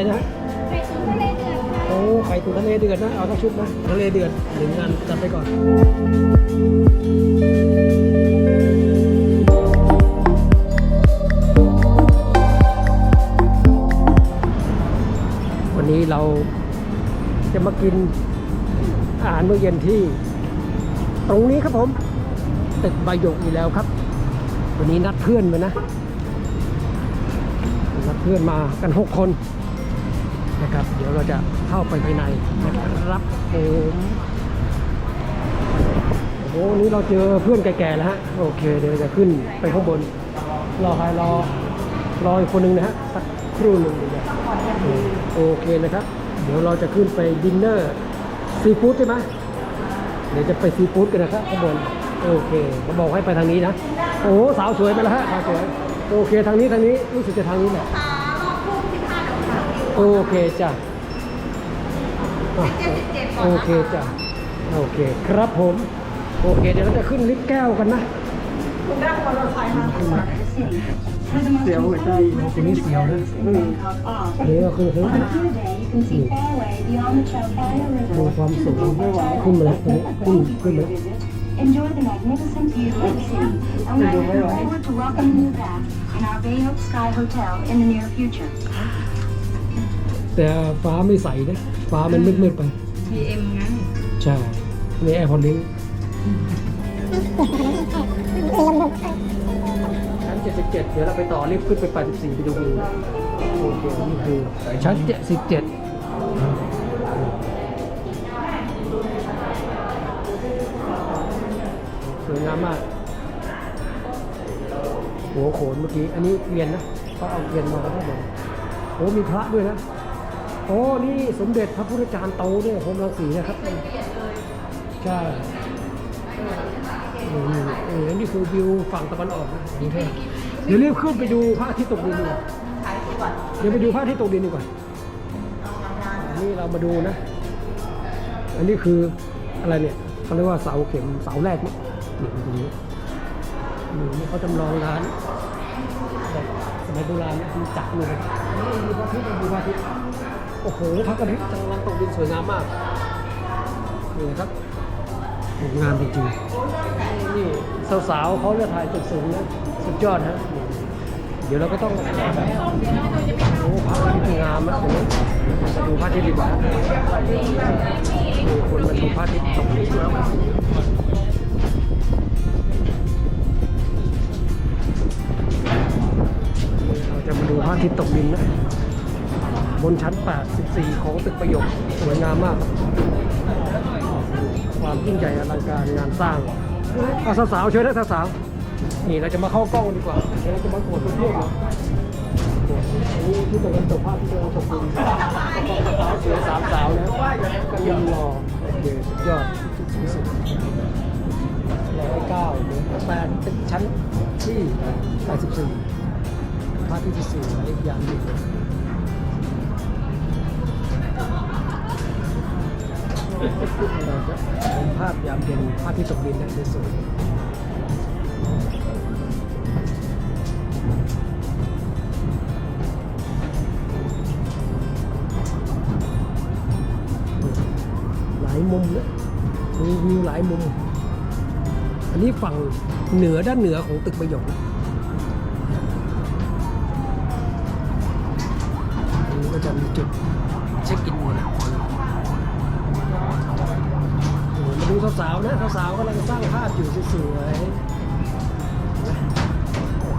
อะไรนะไข่ตุ๋นทะเลเดือดค่ะโอ้ไข่ตุ๋นทะเลเดือดนะเอาทั้งชุดนะทะเลเดือดหนึ่งงานจัดไปก่อนวันนี้เราจะมากินอาหารมื้อเย็นที่ ตรงนี้ครับผม ตึกใบหยกอีกแล้วครับ วันนี้นัดเพื่อนมานะนัดเพื่อนมากันหกคน นะครับ เดี๋ยวเราจะเข้าไปภายในนะครับผมโอ้โหนี้เราเจอเพื่อนแก่ๆแล้วฮะโอเค เดี๋ยวจะขึ้นไปข้างบน รอใครรอรออีกคนนึงนะฮะสักครู่หนึ่งนะโอเคนะครับ เดี๋ยวเราจะขึ้นไปดินเนอร์ซีฟู้ดใช่ไหมเดี๋ยวจะไปซีฟู้ดกันนะครับข้างบนโอเคเขาบอกให้ไปทางนี้นะ โอ้สาวสวยไปแล้วฮะสาวสวย โอเคทางนี้ทางนี้รู้สึกจะทางนี้แหละ โอเคจ้ะอะเจ็ดสิบเจ็ดก่อนโอนะเคจ้ะโอเคครับผม โอเค เดี๋ยวเราจะขึ้นลิฟต์แก้วกันนะคุณได้มอเตอร์ไซค์มาเสียวหัวใจตรงนี้เสียวเลยเดี๋ยวคือคือ You can see Fairway beyond the Chowchilla ดู River. ความสูงขึ้นมาแล้วตรงนี้ขึ้นขึ้นมา Enjoy the magnificent view of the city, and we look forward to welcoming you back in our Bay Oak Sky Hotel in the near future. แต่ฟ้าไม่ใสนะ ฟ้ามันมืดๆไป PM งั้น ใช่นี่แอร์พอร์ตลิงชั้น 77 เดี๋ยวเราไปต่อลิฟต์ขึ้นไป 84 ไปดูวิวโอเคนี่คือชั้น 77 สวยงามมาก หัวโขนเมื่อกี้ อันนี้เกวียนนะเขาเอาเกวียนมาแล้วก็บอกโอ้มีพระด้วยนะ โอ้ นี่สมเด็จพระพุทธจารย์โตเนี่ยพรหมรังสีนะครับใช่นี่นี่เออนี่คือวิวฝั่งตะวันออกนะกรุงเทพเดี๋ยวรีบขึ้นไปดูพระอาทิตย์ตกดินดีกว่าเดี๋ยวไปดูพระอาทิตย์ตกดินดีกว่าอันนี้เรามาดูนะ อันนี้คืออะไรเนี่ยเขาเรียกว่าเสาเข็มเสาแรกเนี่ยนี่ตรงนี้นี่เขาจำลองร้านสมัยโบราณมีจักรเลยนี่ดูพระอาทิตย์ดูพระอาทิตย์ โอ้โหพระอาทิตย์กำลังตกดินสวยงามมากนี่นะครับโอ้โหงามจริงๆนี่สาวๆเขาจะถ่ายตึกสูงนะสุดยอดฮะนี่เดี๋ยวเราก็ต้องโอ้พระอาทิตย์งามนะเดี๋ยวมาดูพระอาทิตย์ดีกว่าดูคนมาดูพระอาทิตย์ตกดินเราจะมาดูพระอาทิตย์ตกดินนะ บนชั้น 84 ของตึกประโยคสวยงามมาก ความยิ่งใหญ่อลังการงานสร้างอาสาวๆเชิญได้สาวๆนี่เราจะมาเข้ากล้องดีกว่าเราจะมาตรวจทุกเรื่องเลยนี่ที่ตะวันตกภาพที่ตะวันตกดินสาวสวยสามสาวนะก็ยังรอเดี๋ยวสุดยอดที่สุดร้อยเก้าหรือแปดตึกชั้นที่84ภาพที่สวยอย่าง เลยเราจะชมภาพยามเย็นภาพที่ตกดินนะสวยๆหลายมุมนะมีวิวหลายมุม อันนี้ฝั่งเหนือด้านเหนือของตึกประโยคนะอันนี้ก็จะมีจุดเช็คอินนะโอ้โหมด สาวๆนะสาวๆกำลังสร้างภาพอยู่สวยๆ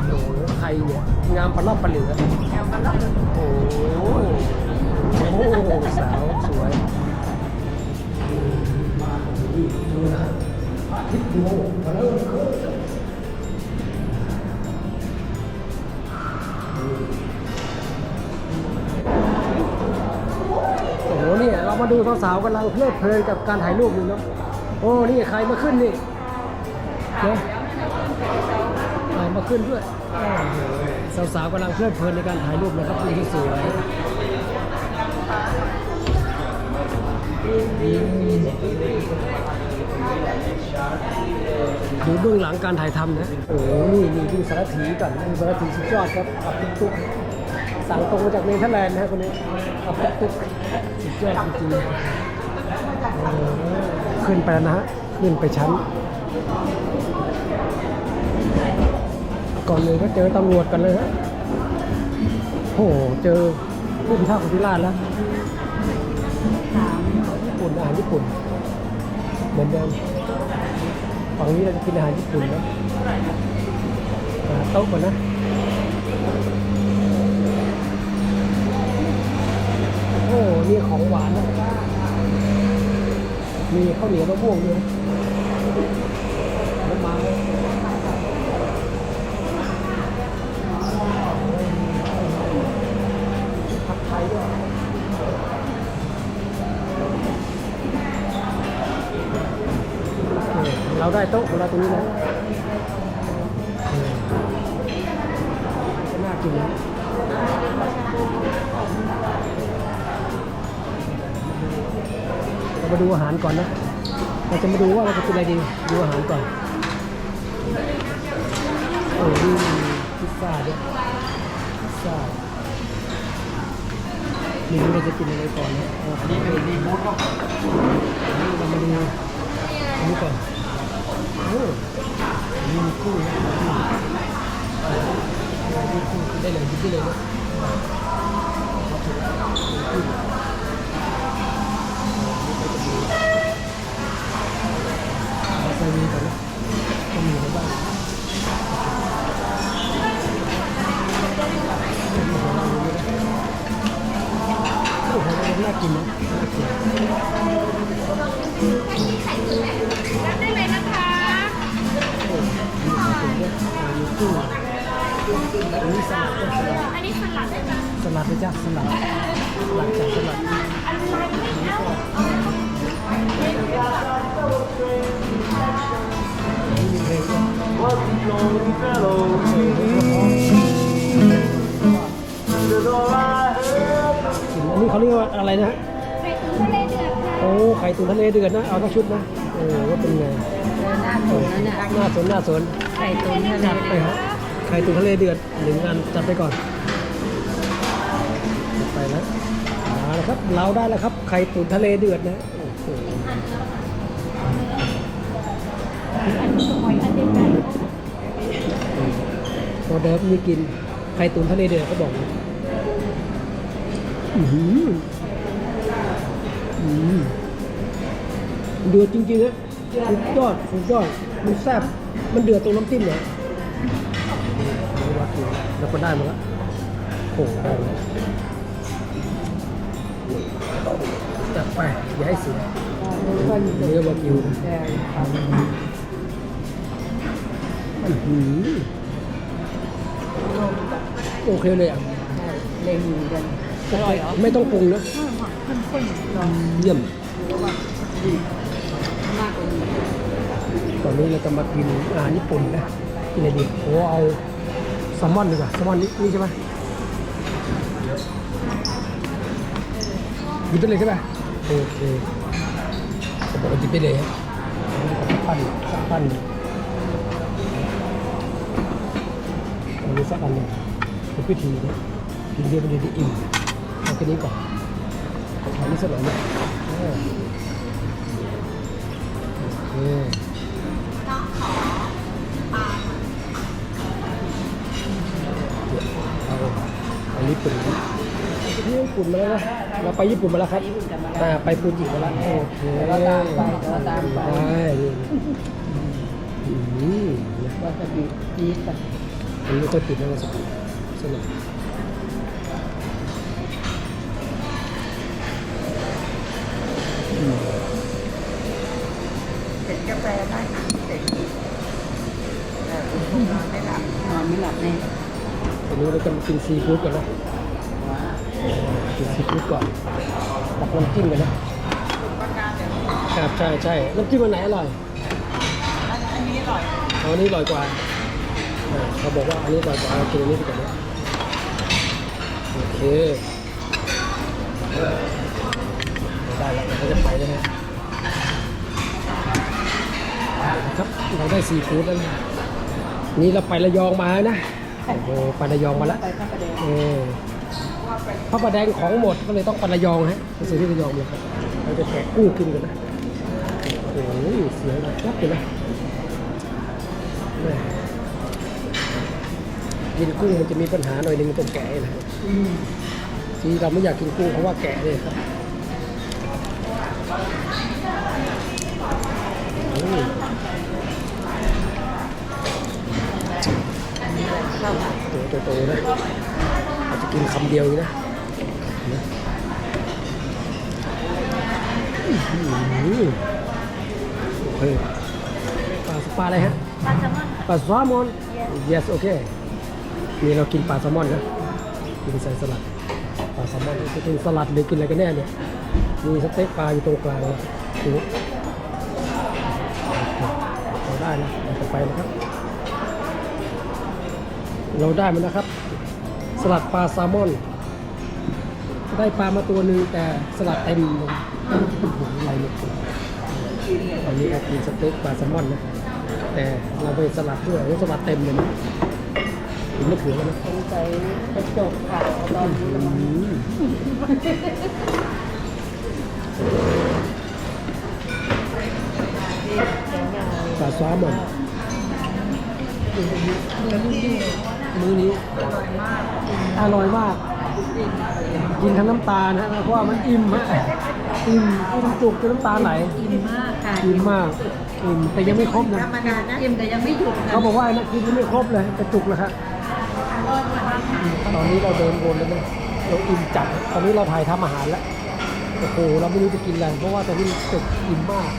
โอ้โหใครเนี่ยงามประลอบประเหลือแอลมันแล้วโอ้โหโอ้โหสาวสวยดูนะพระอาทิตย์ดูมาเริ่มขึ้นโอ้โหเนี่ยเรามาดูสาวๆกำลังเพลิดเพลินกับการถ่ายรูปอยู่เนาะ โอ้ นี่ใครมาขึ้นนี่เนาะใครมาขึ้นด้วยโอ้โหสาวๆกำลังเพลิดเพลินในการถ่ายรูปนะครับดูที่สวยดูเบื้องหลังการถ่ายทำนะ โอ้โห นี่นี่ดูสารถีก่อนดูสารถีสุดยอดครับกับตุ๊กตุ๊กสั่งตรงมาจากเนเธอร์แลนด์นะฮะคนนี้กับตุ๊กสุดยอดจริงๆ ขึ้นไปแล้วนะฮะ ขึ้นไปชั้น ก่อนเลยก็เจอตำรวจกันเลยฮะโอ้โห เจอผู้พิทักษ์ของพิราชแล้วญี่ปุ่นอาหารญี่ปุ่น เหมือนเดิมฝั่งนี้เราจะกินอาหารญี่ปุ่นนะหาโต๊ะก่อนนะโอ้นี่ของหวานนะ มีข้าวเหนียวมะม่วงด้วยน้ำมันผัดไทยด้วยโอเคเราได้โต๊ะของเราตรงนี้แล้ว ดูอาหารก่อนนะ เราจะมาดูว่าเราจะกินอะไรดี ดูอาหารก่อน โอ้นี่พิซซ่าด้วยพิซซ่าไม่รู้เราจะกินอะไรก่อนนะอันนี้เป็นดีมูสก็เรามาดูอันนี้ก่อนโอ้นี่มีกุ้งนะมีกุ้งได้เลยหยิบได้เลยนะ อันนี้สลัดสลัดอันนี้สลัดได้ไหมสลัดเลยจ้ะสลัดสลัดจ้ะสลัดอะไรไม่เอาเอานี่มีเพลงด้วยอันนี้เขาเรียกว่าอะไรนะฮะไข่ตุ๋นทะเลเดือดค่ะโอ้ไข่ตุ๋นทะเลเดือดนะเอาทั้งชุดนะเออว่าเป็นไงหน้าตุ๋นแล้วเนี่ยน่าสนน่าสนไข่ตุ๋นทะเลจัดไปฮะ ไข่ตุ๋นทะเลเดือดหนึ่งอันจัดไปก่อนจัดไปแล้วมาแล้วครับเราได้แล้วครับไข่ตุ๋นทะเลเดือดนะโอ้โหอันนี้หอยอันเดียวกันพอเดิฟมีกินไข่ตุ๋นทะเลเดือดเขาบอกนะอื้อหืออือเดือดจริงๆนะสุดยอดสุดยอดมันแซ่บมันเดือดตรงน้ำจิ้มเนี่ยแล้วก็ได้มาแล้วโอ้ได้แล้วจัดไปอย่าให้เสียเนื้อบากิวนะอื้อหือโอเคเลยอะเล็งกันอร่อยเหรอไม่ต้องปรุงนะข้นๆลองเยี่ยมมากกว่านี้ตอนนี้เราจะมากินอาหารญี่ปุ่นนะกินอะไรดีโอ้เอาแซลมอนดีกว่าแซลมอนนี่นี่ใช่ไหมหยิบไปเลยใช่ไหมโอเคจะบอกว่าหยิบไปเลยครับปั้นปั้นอันนี้สักอันหนึ่งเป็นพิธีนะกินเดียวมันจะได้อิ่มเอาแค่นี้ก่อนเอทานนี้สักหน่อยนะโอเค ที่ญี่ปุ่นมาแล้วนะเราไปญี่ปุ่นมาแล้วครับอ่าไปฟูจิมาแล้วโอเคเราตามไปเราตามไปได้นี่อืมนะวาซาบิจี๊ดอะอันนี้ก็ติดแล้ววาซาบิสนุกเสร็จกาแฟได้เสร็จนอนไม่หลับนอนไม่หลับแน่ตอนนี้เราจะมากินซีฟู้ดก่อนนะกิ นซีฟู้ดก่อนตักน้ำจิ้มกันนะครับใช่ใช่น้ำจิ้มอันไหนอร่อย อันนี้อร่อยเอาอันนี้อร่อยกว่าอ่าเขาบอกว่าอันนี้อร่อยกว่าเอากินอันนี้ไปก่อนนะโอเคได้แล้วเราจะไปแล้วนะนะครับเราได้ซีฟู้ดแล้วนะนี่เราไประยองมานะโอ้โหไประยองมาแล้วไปข้าวประเดี๋ยวเออ พระประแดงของหมดก็เลยต้องไประยองฮะไปซื้อที่ระยองเลยครับเราจะแกะกุ้งกินกันนะโอ้โหเสียงดังแป๊บเลยนะแม่กินกุ้งมันจะมีปัญหาหน่อยหนึงตรงแกะนะที่เราไม่อยากกินกุ้งเพราะว่าแกะเลยครับตัวโตๆนาะ กินคำเดียวอยู่นะนะอื้อหือโอเคปลาปลาอะไรฮะปลาแซลมอน yes โอเคนี่เรากินปลาแซลมอนนะกินใส่สลัด ปลาแซลมอนจะกินสลัดหรือกินอะไรกันแน่เนี่ย มีสเต็กปลาอยู่ตรงกลางนะดูเราได้นะเราจะไปนะครับ เราได้มันนะครับ สลัดปลาแซลมอน ได้ปลามาตัวหนึ่งแต่สลัดเต็มเลยอะไรเนี่ยตอนนี้กินสเต็กปลาแซลมอนนะแต่เราไปสลัดด้วยแล้วสลัดเต็มเลยนะกินไม่ถึงแล้วนะสงสัยกระจกขาวตอนนี้อืมปลาแซลมอน มื้อนี้อร่อยมาก กินทั้งน้ำตาลนะเพราะว่ามันอิ่มฮะอิ่มอิ่มจุกจนน้ำตาไหลอิ่มมากค่ะอิ่มมากอิ่มแต่ยังไม่ครบนะธรรมดานะอิ่มแต่ยังไม่หยุดนะเขาบอกว่าไอ้นักกินยังไม่ครบเลยกระจุกเลยครับตอนนี้เราเดินวนแล้วเนี่ยเราอิ่มจัดตอนนี้เราถ่ายทำอาหารแล้วโอ้โหเราไม่รู้จะกินอะไรเพราะว่าตอนนี้ตึกอิ่มมาก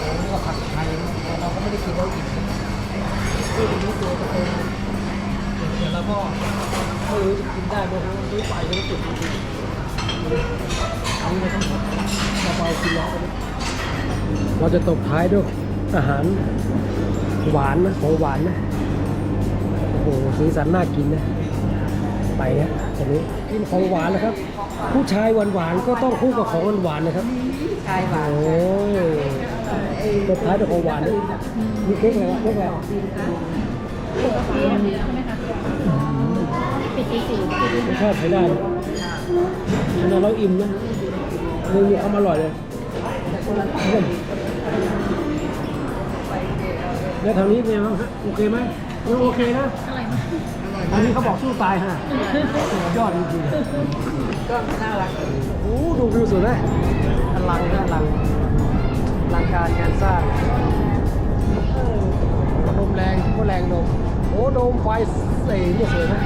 ตอนนี้เราผัดไทยนะแต่เราก็ไม่ได้กินเราอิ่ม นะนี่เป็นนี้ตัวจะเป็นเดี๋ยวเราก็ไม่รู้จะกินได้ไหมครับไม่ไปไม่จุดจริงๆอันนี้เราต้องเบาๆกินแล้วนะเราจะตบท้ายด้วยอาหารหวานนะของหวานนะโอ้โหสีสันน่ากินนะไปนะตอนนี้กินของหวานนะครับ ผู้ชายหวานหวานๆก็ต้องคู่กับของหวานหวานๆนะครับชายหวานโอ้ ยตบท้ายด้วยขอหวานมีเค้กอะไรวะเค้กอะไรรสชาติใช้ได้นะขนาดเราอิ่มนะเลยมีความอร่อยเลยแล้วทางนี้เป็นไงบ้างฮะโอเคไหมยังโอเคนะอันนี้เขาบอกสู้ตายฮะยอดจริงๆก็น่ารักโอ้ดูวิวสวยไหมอลังนะอลัง ลังการงานสร้างลมแรงก็แรงลมโอ้โดมไฟเสีเนี่ยสวยนะ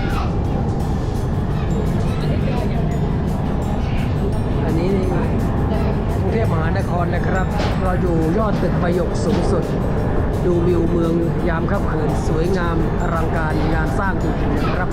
อันนี้นี่กรุงเทพมหานครนะครับ เราอยู่ยอดตึกประยคสูงสุด ดูวิวเมืองยามค่ำคืนสวยงามอลังการงานสร้างจริงๆนะครับ